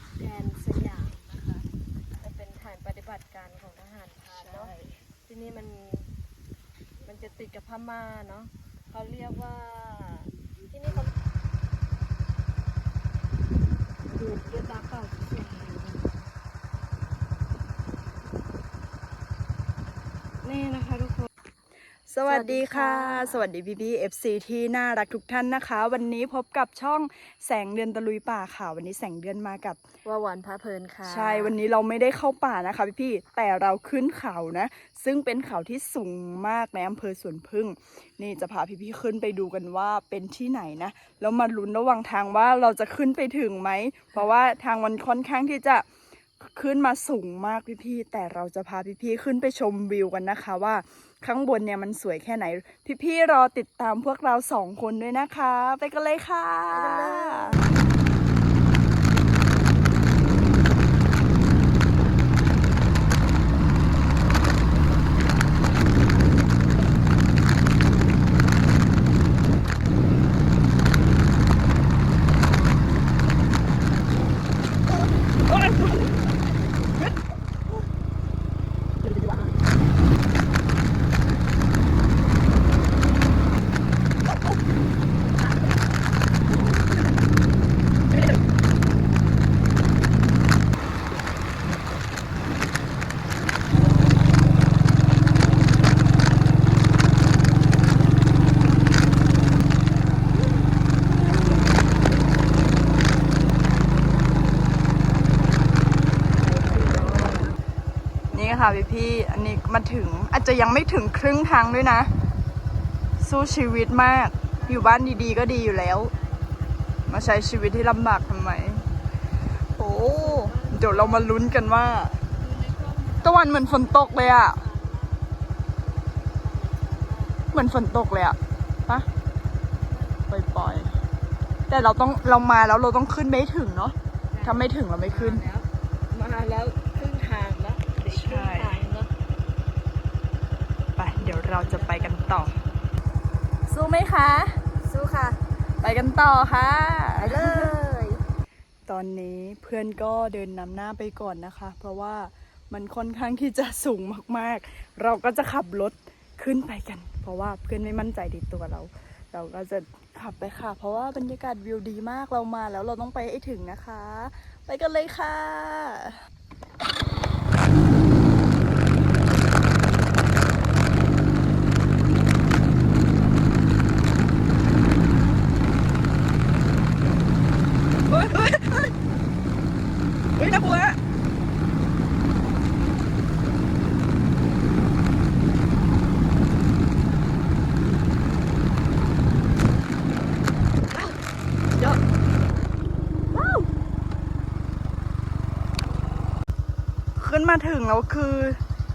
ตแดนสยามนะคะมันเป็นฐานปฏิบัติการของทหารพรานเนาะที่นี่มันมันจะติดกับพม่าเนาะเขาเรียกว่าที่นี่เขาดูดด้วยตาเปล่าที่สวยนี่นะคะ สวัสดีค่ะสสวัวัสสดีดีค่ะพี่พี่เอฟซีที่น่ารักทุกท่านนะคะ วันนี้พบกับช่องแสงเดือนตะลุยป่าค่ะ วันนี้แสงเดือนมากับว่าหวานพาเพลินค่ะ ใช่วันนี้เราไม่ได้เข้าป่านะคะพี่พี่แต่เราขึ้นเขานะ ซึ่งเป็นเขาที่สูงมากในอำเภอสวนพึ่ง นี่จะพาพี่พี่ๆขึ้นไปดูกันว่าเป็นที่ไหนนะแล้วมาลุ้นระหว่างทางว่าเราจะขึ้นไปถึงไหมเพราะว่าทางมันค่อนข้างที่จะขึ้นมาสูงมากพี่พี่ๆแต่เราจะพาพี่พี่ๆ ขึ้นไปชมวิวกันนะคะว่า ข้างบนเนี่ยมันสวยแค่ไหน พี่ๆรอติดตามพวกเราสองคนด้วยนะคะ ไปกันเลยค่ะ ค่ะพี่พี่ๆอันนี้มาถึงอาจจะยังไม่ถึงครึ่งทางด้วยนะ สู้ชีวิตมาก อยู่บ้านดีๆก็ดีอยู่แล้ว มาใช้ชีวิตที่ลำบากทำไม โอ้เดี๋ยวเรามาลุ้นกันว่า ตะวันเหมือนฝนตกเลยอะเหมือนฝนตกเลยอะปะปล่อยๆ แต่เราต้องเรามาแล้วเราต้องขึ้นไม่ถึงเนาะถ้าไม่ถึงเราไม่ขึ้น มาแล้วครึ่งทางแล้วเดี๋ยวอีกครึ่งทางเนาะ ไป เดี๋ยวเราจะไปกันต่อ สู้ไหมคะ สู้ค่ะ ไปกันต่อค่ะ ไปเลย ตอนนี้เพื่อนก็เดินนำหน้าไปก่อนนะคะ เพราะว่ามันค่อนข้างที่จะสูงมากๆ เราก็จะขับรถขึ้นไปกัน เพราะว่าเพื่อนไม่มั่นใจในตัวเรา เราก็จะขับไปค่ะ เพราะว่าบรรยากาศวิวดีมากเรามาแล้วเราต้องไปให้ถึงนะคะ ไปกันเลยค่ะ เฮ้ยเฮ้ยเฮ้ยเฮ้ยน่ากลัวอะเดี๋ยวว้าวขึ้นมา ถึงแล้วคือ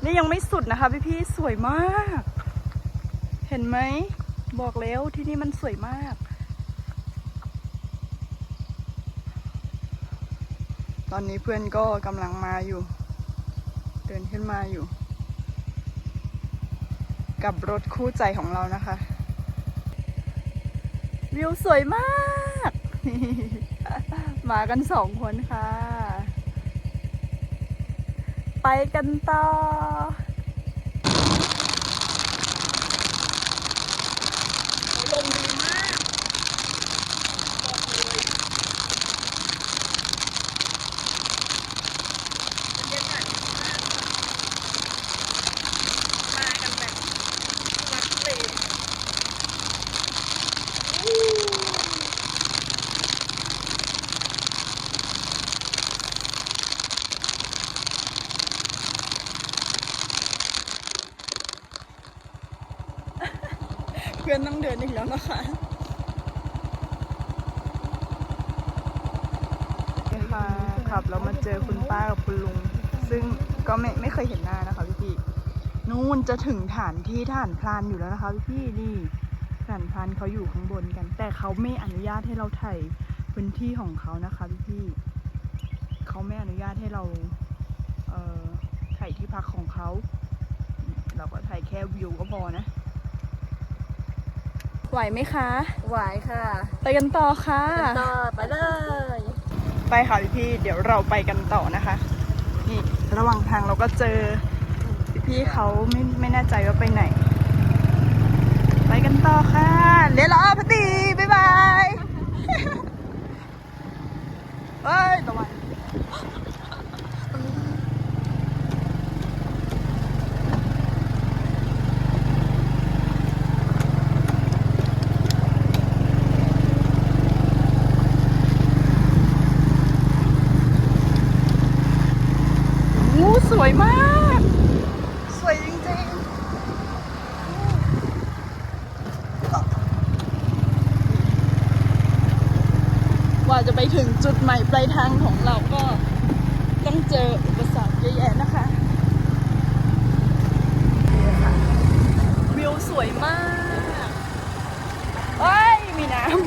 นี่ยังไม่สุดนะคะพี่ๆสวยมาก เห็นไหม บอกแล้วที่นี่มันสวยมาก ตอนนี้เพื่อนก็กำลังมาอยู่ เดินขึ้นมาอยู่ กับรถคู่ใจของเรานะคะ วิวสวยมาก มากันสองคนค่ะ ไปกันต่อ ลมดีมากบอกเลยบรรยากาศดีมากค่ะมากันแบบวัดเลยอู้เพื่อนต้องเดินอีกแล้วนะคะนี่ค่ะขับแล้วมาเจอคุณป้ากับคุณลุง ซึ่งก็ไม่ไม่เคยเห็นหน้านะคะพี่พี่ๆนู่น จะถึงฐานที่ฐานพรานอยู่แล้วนะคะพี่พี่ๆนี่ฐานพรานเขาอยู่ข้างบนกัน แต่เขาไม่อนุญาตให้เราถ่ายพื้นที่ของเขานะคะพี่พี่ๆเขาไม่อนุญาตให้เราเอ่อถ่ายที่พักของเขา เราก็ถ่ายแค่วิวก็พอนะ ไหวไหมคะไหวค่ะไปกันต่อค่ะกันต่อไปเลย ไปค่ะพี่ๆเดี๋ยวเราไปกันต่อนะคะ นี่ระหว่างทางเราก็เจอ พี่เขาไม่ไม่แน่ใจว่าไปไหน ไปกันต่อค่ะเรียวรอพตีบ๊ายบายเฮ้ยตะวันโอ้สวยมาก สวยจริงๆ กว่าจะไปถึงจุดหมายปลายทางของเราก็ต้อง เจออุปสรรคเยอะแยะนะคะนี่ค่ะวิวสวยมากเอ้ย มีน้ำ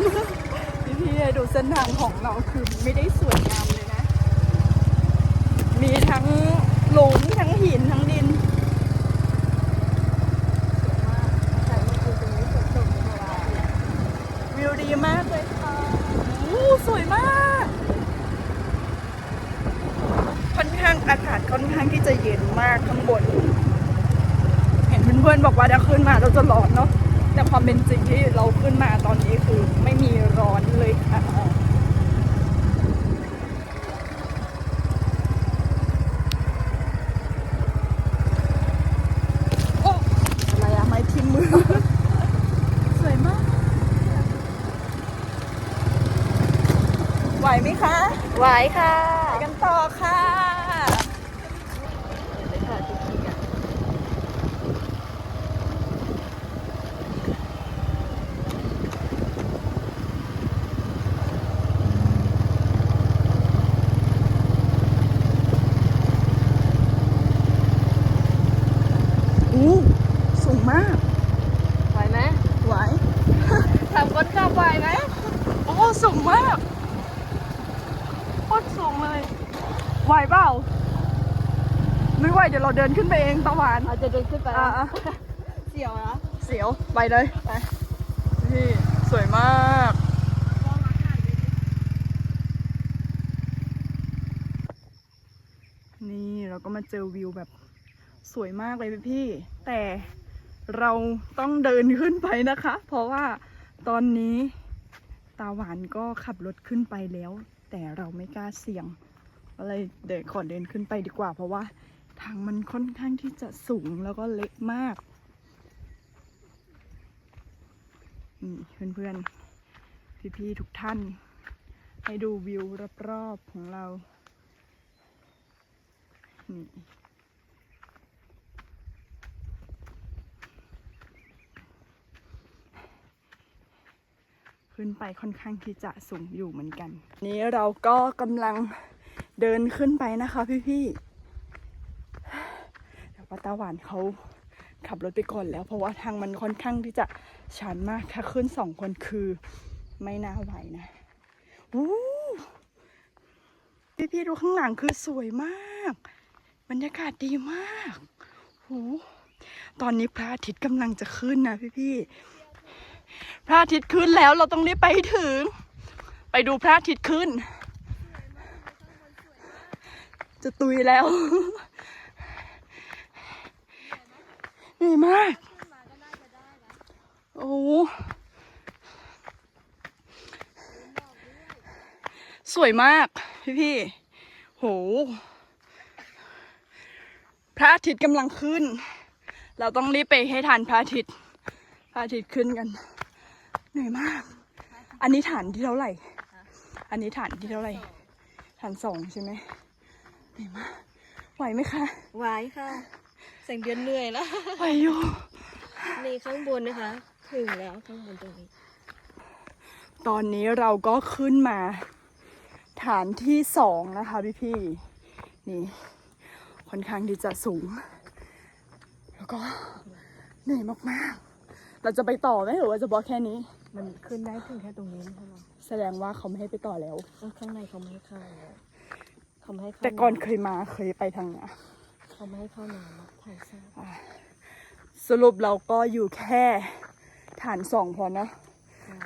พี่พี่ๆดูเส้นทางของเราคือไม่ได้สวยงามเลยนะ มีทั้งหลุมทั้งหินทั้งดินแต่เมื่อคืนตรงนี้ฝนตกเมื่อวานวิวดีมากเลยค่ะโอ้สวยมาก ค่อน ข้างอากาศค่อนข้างที่จะเย็นมากข้างบน เห็นเพื่อนๆบอกว่าถ้าขึ้นมาเราจะร้อนเนาะแต่ความเป็นจริงที่เราขึ้นมาตอนนี้คือไม่มีร้อนเลยค่ะโอ้อะไรอะไม้ทิ่มมือสวยมากไหวไหมคะ ไหวค่ะ ไปกันต่อค่ะ ไปค่ะจริงๆอะ อู้สูงมาก ไหวไหม ไหว ถามคนขับไหวไหม โอ้สูงมากโคตรสูงเลย ไหวเปล่า ไม่ไหว เดี๋ยวเราเดินขึ้นไปเองตะวันอาจจะเดินขึ้นไปอะแล้วอะเสียวนะเสียวไปเลยไปพี่สวยมากนี่เราก็มาเจอวิวแบบสวยมากเลยพี่ๆแต่เราต้องเดินขึ้นไปนะคะ เพราะว่าตอนนี้ตาหวานก็ขับรถขึ้นไปแล้ว แต่เราไม่กล้าเสี่ยงก็เลยเดินขอเดินขึ้นไปดีกว่า เพราะว่า ทางมันค่อนข้างที่จะสูงแล้วก็เล็กมาก นี่เพื่อนๆ พี่ๆ ทุกท่าน ให้ดูวิวรอบๆ ของเรา นี่ขึ้นไปค่อนข้างที่จะสูงอยู่เหมือนกัน นี้เราก็กำลังเดินขึ้นไปนะคะพี่ๆ แต่ว่าตาหวานเขาขับรถไปก่อนแล้ว เพราะว่าทางมันค่อนข้างที่จะชันมากถ้าขึ้นสองคนคือไม่น่าไหวนะอู้พี่ๆดูข้างหลังคือสวยมาก บรรยากาศดีมากโหตอนนี้พระอาทิตย์กำลังจะขึ้นนะพี่ๆพระอาทิตย์ขึ้นแล้วเราต้องรีบไปถึง ไปดูพระอาทิตย์ขึ้น จะตุยแล้ว นี่มาก โอ้โหสวยมาก พี่พี่โห พระอาทิตย์กำลังขึ้น เราต้องรีบไปให้ทันพระอาทิตย์ พระอาทิตย์ขึ้นกัน เหนื่อยมาก อันนี้ฐานที่เท่าไหร่ อันนี้ฐานที่เท่าไหร่ ฐานสองใช่ไหมเหนื่อยมาก ไหวไหมคะ ไหวค่ะ แสงเดือนเหนื่อยแล้วไหวอยู่นี่ข้างบนนะคะ ถึงแล้วข้างบนตรงนี้ ตอนนี้เราก็ขึ้นมา ฐานที่สองนะคะพี่พี่ๆนี่ ค่อนข้างที่จะสูง แล้วก็เหนื่อยมากๆ เราจะไปต่อไหมหรือว่าจะบอกแค่นี้ มันขึ้นได้ถึงแค่ตรงนี้ไม่ใช่หรอแสดงว่าเขาไม่ให้ไปต่อแล้วเออข้างในเขาไม่ให้เข้าแล้วเขาไม่ให้เข้าแต่ก่อนเคยมาเคยไปทางเนี้ย เขาไม่ให้เข้านานแล้วถ่ายทราบสรุปเราก็อยู่แค่ฐานสองพอนะ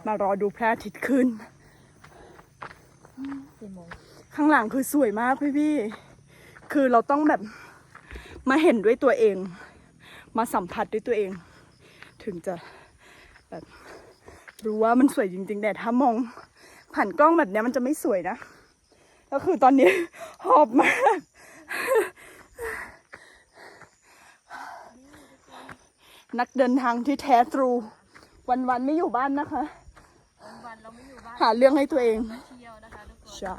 มารอดูพระอาทิตย์ขึ้นกี่โมงข้างหลังคือสวยมากพี่พี่ๆคือเราต้องแบบมาเห็นด้วยตัวเอง มาสัมผัสด้วยตัวเอง ถึงจะแบบรู้ว่ามันสวยจริงๆ แต่ถ้ามองผ่านกล้องแบบเนี้ยมันจะไม่สวยนะ ก็คือตอนนี้หอบมาก นักเดินทางที่แท้ทรู วันๆไม่อยู่บ้านนะคะ วันๆเราไม่อยู่บ้านหาเรื่องให้ตัวเองเที่ยวนะคะทุกคนใช่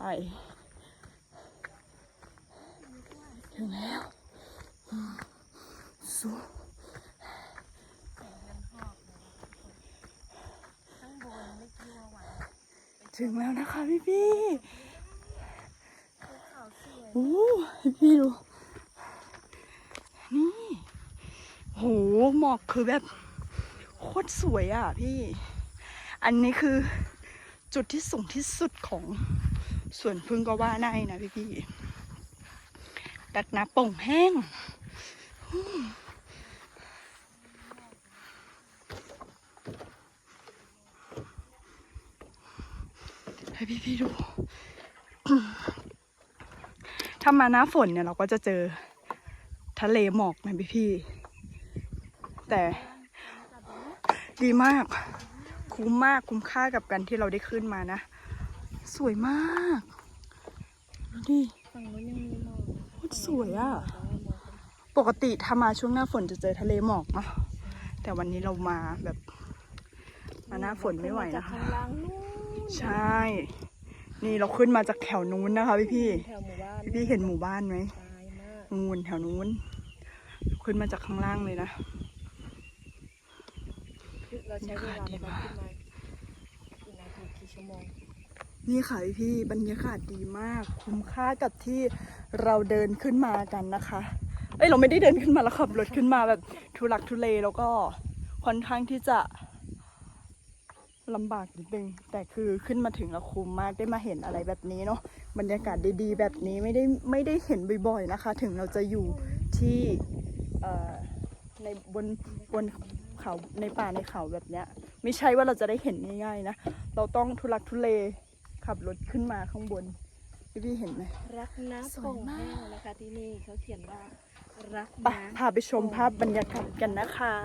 ถึงแล้วอืมสู้ข้างบนไม่กี่ว่าวันถึงแล้วนะคะพี่พี่ภูเขาสวยๆโอ้พี่พี่ๆดู นี่ โหหมอกคือแบบโคตรสวยอะพี่ อันนี้คือจุดที่สูงที่สุดของสวนพึ่งก็ว่าได้นะพี่พี่ๆตักน้ำป่งแห้งให้พี่พี่ดู ถ้ามาหน้าฝนเนี่ยเราก็จะเจอทะเลหมอกนะพี่พี่ แต่ดีมาก คุ้มมากคุ้มค่ากับการที่เราได้ขึ้นมานะ สวยมากดูดิฝั่งนู้นยังมีหมอกนะคะโคตรสวยอะแต่ว่าหมอกเป็นปกติถ้ามาช่วงหน้าฝนจะเจอทะเลหมอกเนาะแต่วันนี้เรามาแบบ มาหน้าฝนไม่ไหวจากนะคะข้างล่างนู้นใช่ นี่เราขึ้นมาจากแถวนู้นนะคะพี่พี่แถวหมู่บ้านพี่พี่ๆเห็นหมู่บ้านไหมตายมากนูนแถวนู้น ขึ้นมาจากข้างล่างเลยนะ เราใช้เวลาในการขึ้นมากี่นาทีกี่ชั่วโมง นี่ค่ะพี่พี่ๆบรรยากาศดีมาก คุ้มค่ากับที่เราเดินขึ้นมากันนะคะ เอ้ยเราไม่ได้เดินขึ้นมาแล้วขับรถขึ้นมาแบบทุลักทุเลแล้วก็ค่อนข้างที่จะลำบากนิดนึงแต่คือขึ้นมาถึงแล้วคุ้มมากได้มาเห็นอะไรแบบนี้เนาะบรรยากาศดีๆ แบบนี้ไม่ได้ไม่ได้เห็นบ่อยๆนะคะ ถึงเราจะอยู่ที่เอ่อ ในบนบนเขาในป่าในเขาแบบเนี้ย ไม่ใช่ว่าเราจะได้เห็นง่ายๆนะ เราต้องทุลักทุเลขับรถขึ้นมาข้างบน พี่พี่ๆเห็นไหมรักน้ำสวยโป่งมากแห้งนะคะที่นี่เขาเขียนว่ารักไปน้ำพาไปชมภาพบรรยากาศกันนะคะ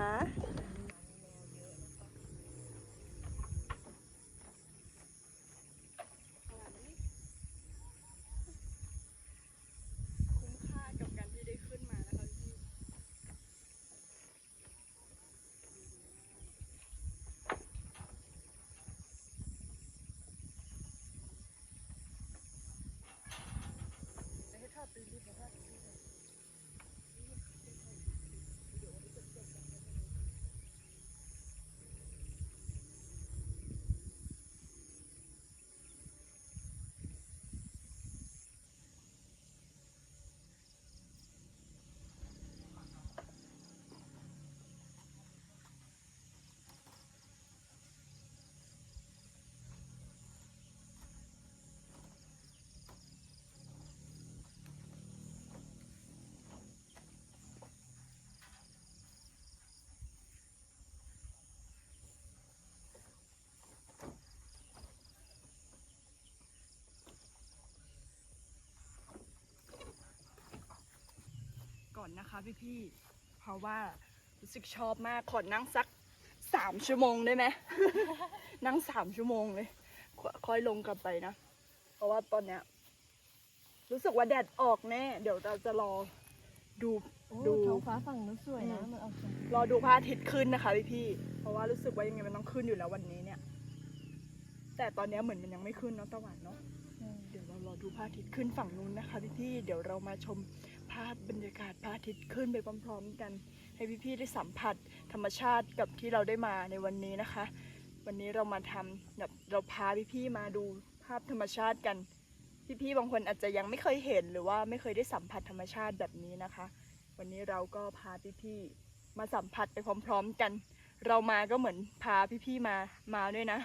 คุ้มค่ากับการที่ได้ขึ้นมานะคะพี่ ก่ อนนะคะพี่พี่ๆ เพราะว่ารู้สึกชอบมากขอนั่งสักสามชั่วโมงได้ไหม นั่งสามชั่วโมงเลยค่อยค่อยลงกลับไปนะ เพราะว่าตอนเนี้ย รู้สึกว่าแดดออกแน่ เดี๋ยวเราจะรอดูโอ้ดูท้องฟ้าฝั่งนู้นสวยนะอืมมันออกแสงรอดูพระอาทิตย์ขึ้นนะคะพี่พี่ๆเพราะว่ารู้สึกว่ายังไงมันต้องขึ้นอยู่แล้ววันนี้เนี่ย แต่ตอนเนี้ยเหมือนมันยังไม่ขึ้นเนาะตะวันเนาะเดี๋ยวเรารอดูพระอาทิตย์ขึ้นฝั่งนู้นนะคะพี่ๆเดี๋ยวเรามาชม ภาพบรรยากาศพระอาทิตย์ขึ้นไปพร้อมๆกัน ให้พี่ๆได้สัมผัสธรรมชาติกับที่เราได้มาในวันนี้นะคะ วันนี้เรามาทำแบบเราพาพี่ๆมาดูภาพธรรมชาติกัน พี่ๆบางคนอาจจะยังไม่เคยเห็นหรือว่าไม่เคยได้สัมผัสธรรมชาติแบบนี้นะคะ วันนี้เราก็พาพี่ๆมาสัมผัสไปพร้อม ๆกัน เรามาก็เหมือนพาพี่ๆมามาด้วยนะ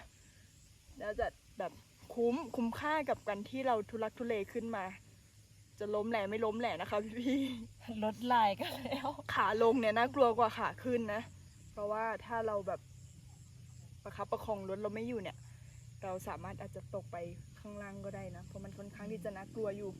แล้วจะแบบคุ้มคุ้มค่ากับการที่เราทุลักทุเลขึ้นมา จะล้มแหล่ไม่ล้มแหล่นะคะพี่รถลายกันแล้วๆขาลงเนี่ยน่ากลัวกว่าขาขึ้นนะ เพราะว่าถ้าเราแบบประคับประคองรถเราไม่อยู่เนี่ย เราสามารถอาจจะตกไปข้างล่างก็ได้นะ เพราะมันค่อนข้างที่จะน่ากลัวอยู่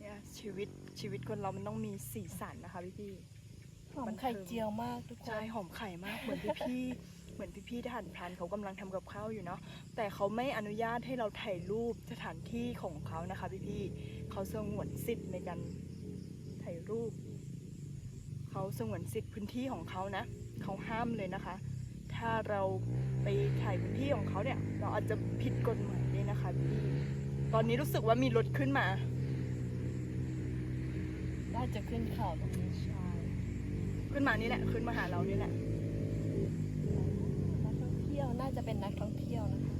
เนี่ยชีวิตชีวิตคนเรามันต้องมีสีสันนะคะพี่พี่ๆหอมไข่เจียวมากทุกคนใช่หอมไข่มากเหมือนพี่พี่ๆเหมือนพี่พี่ๆทหารพรานเขากำลังทำกับข้าวอยู่เนาะแต่เขาไม่อนุญาตให้เราถ่ายรูปสถานที่ของเขานะคะพี่พี่ๆ เขาสงวนสิทธิ์ในการถ่ายรูป เขาสงวนสิทธิ์พื้นที่ของเขานะ เขาห้ามเลยนะคะ ถ้าเราไปถ่ายพื้นที่ของเขาเนี่ย เราอาจจะผิดกฎหมายด้วยนะคะพี่ตอนนี้รู้สึกว่ามีรถขึ้นมาน่าจะขึ้นเขาตรงนี้ใช่ขึ้นมานี่แหละ ขึ้นมาหาเรานี่แหละนักท่องเที่ยวน่าจะเป็นนักท่องเที่ยวนะคะ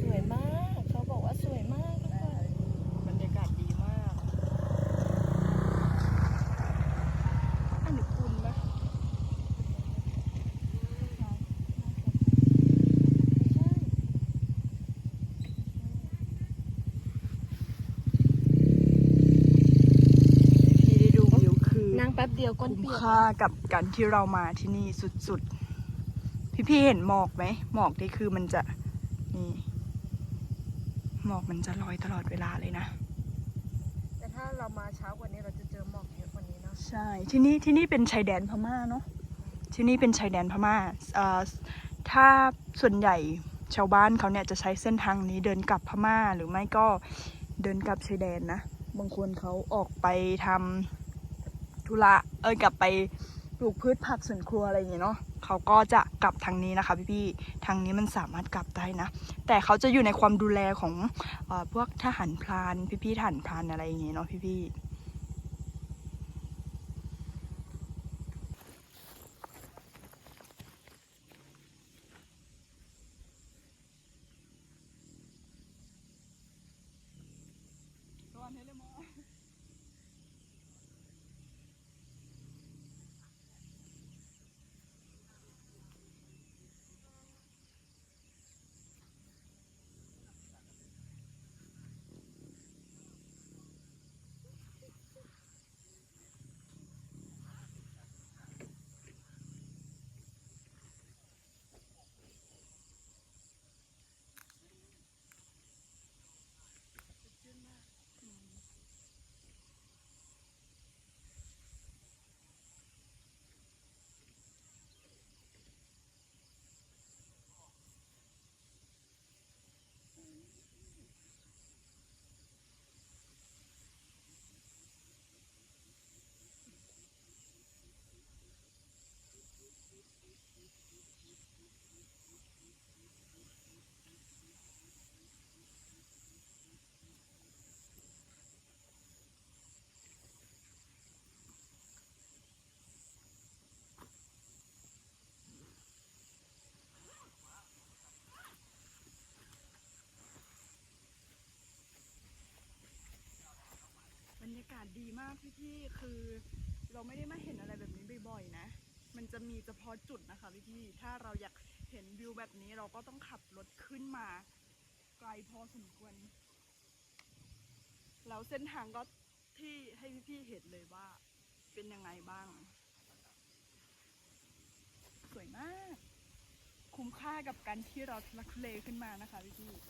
สวยมาก เขาบอกว่าสวยมากทุกคน บรรยากาศดีมาก อันนี้คุณไหมที่ได้ดูวิวคือ นั่งแป๊บ เดียวก้นคุ้มเปียกค่ากับการที่เรามาที่นี่สุดๆ พี่ๆเห็นหมอกไหมหมอกนี่คือมันจะนี่หมอกมันจะลอยตลอดเวลาเลยนะ แต่ถ้าเรามาเช้ากว่านี้เราจะเจอหมอกเยอะกว่านี้เนาะใช่ที่นี่ที่นี่เป็นชายแดนพม่าเนาะที่นี่เป็นชายแดนพม่าเอ่อถ้าส่วนใหญ่ชาวบ้านเขาเนี่ยจะใช้เส้นทางนี้เดินกลับพม่าหรือไม่ก็เดินกลับชายแดนนะ บางคนเขาออกไปทำ ธุระเอ้ยกลับไปปลูกพืชผักสวนครัวอะไรอย่างเงี้ยเนาะเขาก็จะกลับทางนี้นะคะพี่ๆทางนี้มันสามารถกลับได้นะ แต่เขาจะอยู่ในความดูแลของเออพวกทหารพรานพี่ๆทหารพรานอะไรอย่างเงี้ยเนาะพี่ๆ ศดีมากพี่ๆ คือเราไม่ได้มาเห็นอะไรแบบนี้บ่อยๆนะ มันจะมีเฉพาะจุดนะคะพี่ๆ ถ้าเราอยากเห็นวิวแบบนี้เราก็ต้องขับรถขึ้นมาไกลพอสมควร แล้วเส้นทางก็ที่ให้พี่ๆ เห็นเลยว่า เป็นยังไงบ้าง สวยมาก คุ้มค่ากับการที่เราทุลักทุเลขึ้นมานะคะพี่ๆ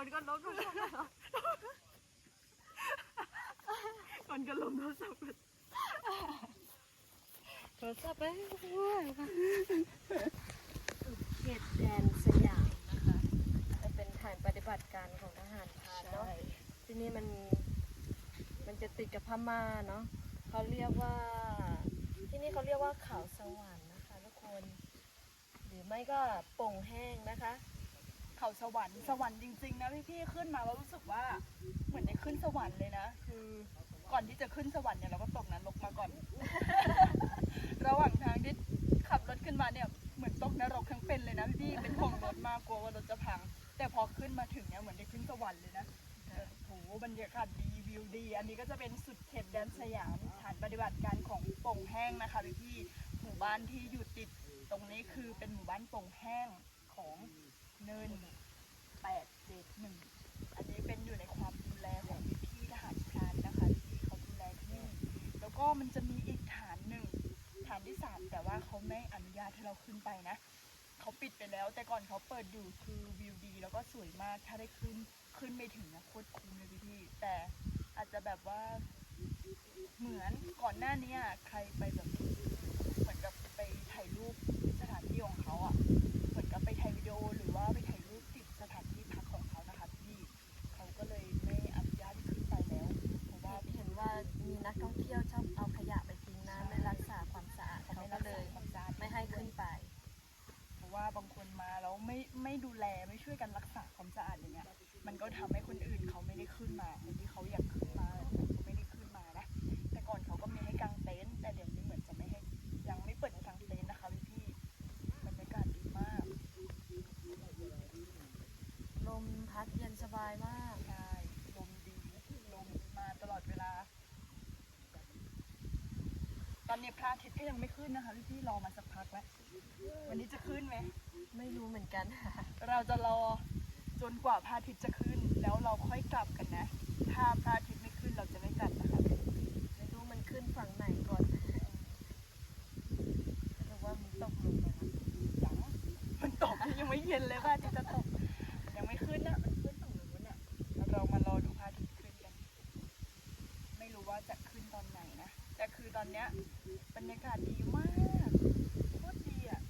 คนก็ลบโทรศัพท์แล้วคนก็ลบโทรศัพท์กันโทรศัพท์ไปด้วยค่ะเขตแดนสยามนะคะจะเป็นฐานปฏิบัติการของทหารพรานเนาะที่นี่มันมันจะติดกับพม่าเนาะเขาเรียกว่า ที่นี่เขาเรียกว่าเขาสวรรค์นะคะทุกคน หรือไม่ก็โป่งแห้งนะคะ เขาสวรรค์สวรรค์จริงๆนะพี่ๆขึ้นมาแล้วรู้สึกว่าเหมือนได้ขึ้นสวรรค์เลยนะ คือก่อนที่จะขึ้นสวรรค์เนี่ยเราก็ตกนรกมาก่อน ระหว่างทางที่ขับรถขึ้นมาเนี่ยเหมือนตกนรกทั้งเป็นเลยนะพี่ๆเป็นห่วงรถมากกลัวว่ารถจะพัง แต่พอขึ้นมาถึงเนี่ยเหมือนได้ขึ้นสวรรค์เลยนะโอ้โหบรรยากาศดีวิวดี อันนี้ก็จะเป็นสุดเขตแดนสยามฐานปฏิบัติการของโป่งแห้งนะคะพี่ๆหมู่บ้านที่อยู่ติดตรงนี้คือเป็นหมู่บ้านโป่งแห้งของ เนินแปดเจ็ดหนึ่งอันนี้เป็นอยู่ในความดูแลของพี่ทหารพรานนะคะที่เขาดูแลที่นี่แล้วก็มันจะมีอีกฐานหนึ่งฐานที่สามแต่ว่าเขาไม่อนุญาตให้เราขึ้นไปนะเขาปิดไปแล้ว แต่ก่อนเขาเปิดอยู่คือวิวดี แล้วก็สวยมากถ้าได้ขึ้นขึ้นไปถึงนะโคตรคุ้มเลยพี่ แต่อาจจะแบบว่าเหมือนก่อนหน้านี้ใครไปแบบเหมือนกับไปถ่ายรูปสถานที่ของเขาอะ ไปถ่ายวิดีโอหรือว่าไปถ่ายรูปติดสถานที่พักของเขานะคะพี่เขาก็เลยไม่อนุญาตให้ขึ้นไปแล้วเพราะว่าเห็นว่ามีนักท่องเที่ยวชอบเอาขยะไปทิ้งนะไม่รักษาความสะอาดเขาก็รักเลยความสะอาดไม่ให้ขึ้นไป เพราะว่าบางคนมาแล้วไม่ไม่ดูแลไม่ช่วยกันรักษาความสะอาดอย่างเงี้ยมันก็ทำให้คนอื่นเขาไม่ได้ขึ้นมาคนที่เขาอยากขึ้นมาเขาไม่ได้ขึ้นมานะ แต่ก่อนเขาก็มีให้กางเต็นท์แต่เดี๋ยวนี้เหมือนจะไม่ให้ยังไม่เปิดให้กางเต็นท์นะคะพี่ๆบรรยากาศดีมาก ลมพัดเย็นสบายมาก ใช่ลมดีลมมาตลอดเวลา ตอ นนี้พระอาทิตย์ก็ยังไม่ขึ้นนะคะพี่พี่ๆรอมาสักพักแล้ว วันนี้จะขึ้นไหม ไม่รู้เหมือนกันเราจะรอจนกว่าพระอาทิตย์จะขึ้น แล้วเราค่อยกลับกันนะ ถ้าพระอาทิตย์ไม่ขึ้นเราจะไม่กลับนะคะ ไม่รู้มันขึ้นฝั่งไหนก่อนหรือว่ามันตกลงมา ยังมันตกยังไม่เย็นเลยพระอาทิตย์จะตก ยังไม่ขึ้นนะมันขึ้นฝั่งนู้นน่ะแล้วเรามารอดูพระอาทิตย์ขึ้นกัน ไม่รู้ว่าจะขึ้นตอนไหนนะ แต่คือตอ นี้ยบรรยากาศดีมากโคตรดีอะ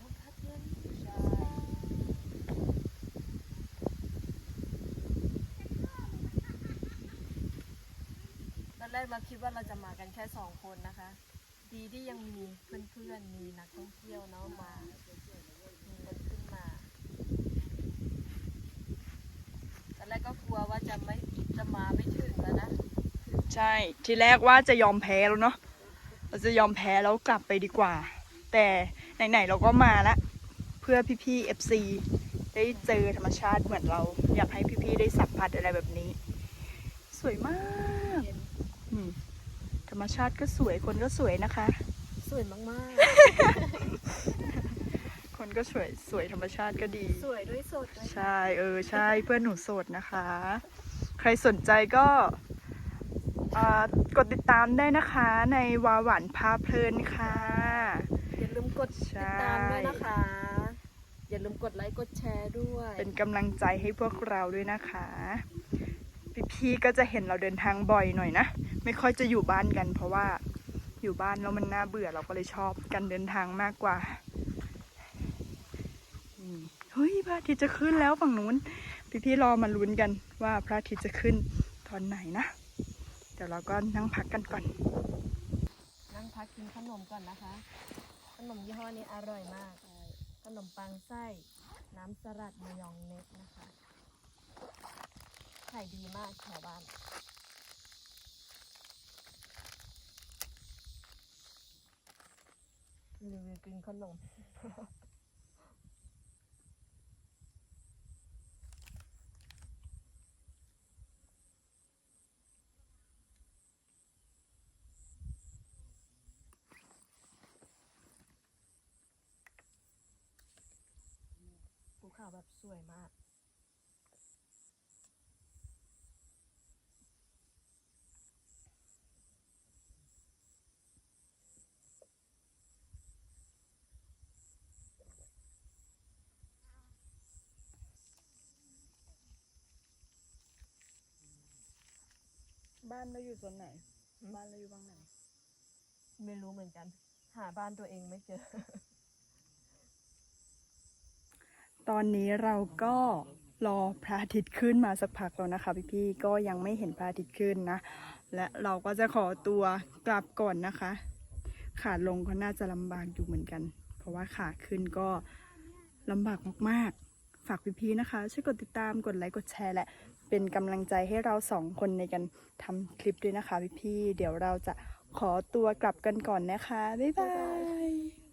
ลมพัดเย็นใช่ตอนแรกเราคิดว่าเราจะมากันแค่สองคนนะคะ ดีที่ยังมีเพื่อนๆมีนักท่องเที่ยวเนาะมามีคนขึ้นมาตอนแรกก็กลัวว่าจะไม่จะมาไม่ถึงแล้วนะ ใช่ ทีแรกว่าจะยอมแพ้แล้วเนาะ จะยอมแพ้แล้วกลับไปดีกว่า แต่ไหนๆเราก็มาแล้วเพื่อพี่ๆ FC ได้เจอธรรมชาติเหมือนเรา อยากให้พี่ๆ ได้สัมผัสอะไรแบบนี้ สวยมากเย็นอืมธรรมชาติก็สวยคนก็สวยนะคะ สวยมากคนก็สวยสวยธรรมชาติก็ดีๆสวยด้วยสดด้วยใช่เออใช่เพื่อนหนูโสดนะคะ ใครสนใจก็อ่า กดติดตามได้นะคะในวาหวานพาเพลินค่ะ อย่าลืมกดใช่ติดตามด้วยนะคะ อย่าลืมกดไลค์กดแชร์ด้วย เป็นกำลังใจให้พวกเราด้วยนะคะ พี่ๆก็จะเห็นเราเดินทางบ่อยหน่อยนะ ไม่ค่อยจะอยู่บ้านกัน เพราะว่าอยู่บ้านแล้วมันน่าเบื่อเราก็เลยชอบการเดินทางมากกว่าอืมเฮ้ยพระอาทิตย์จะขึ้นแล้วฝั่งนู้น พี่ๆรอมาลุ้นกันว่าพระอาทิตย์จะขึ้นตอนไหนนะเดี๋ยวเราก็นั่งพักกันก่อน นั่งพักกินขนมก่อนนะคะ ขนมยี่ห้อนี้อร่อยมาก ขนมปังไส้ น้ำสลัดมยองเนสนะคะขายดีมากแถวบ้านรีวิวกินขนม แบบสวยมาก บ้านเราอยู่ส่วนไหนอืมบ้านเราอยู่บ้างไหน ไม่รู้เหมือนกัน หาบ้านตัวเองไม่เจอ ตอนนี้เราก็รอพระอาทิตย์ขึ้นมาสักพักแล้วนะคะพี่ๆก็ยังไม่เห็นพระอาทิตย์ขึ้นนะ และเราก็จะขอตัวกลับก่อนนะคะ ขาลงก็น่าจะลำบากอยู่เหมือนกัน เพราะว่าขาขึ้นก็ลำบากมากๆ ฝากพี่ๆนะคะช่วยกดติดตามกดไลค์กดแชร์และเป็นกำลังใจให้เราสองคนในการทำคลิปด้วยนะคะพี่ๆเดี๋ยวเราจะขอตัวกลับกันก่อนนะคะ บ๊ายบาย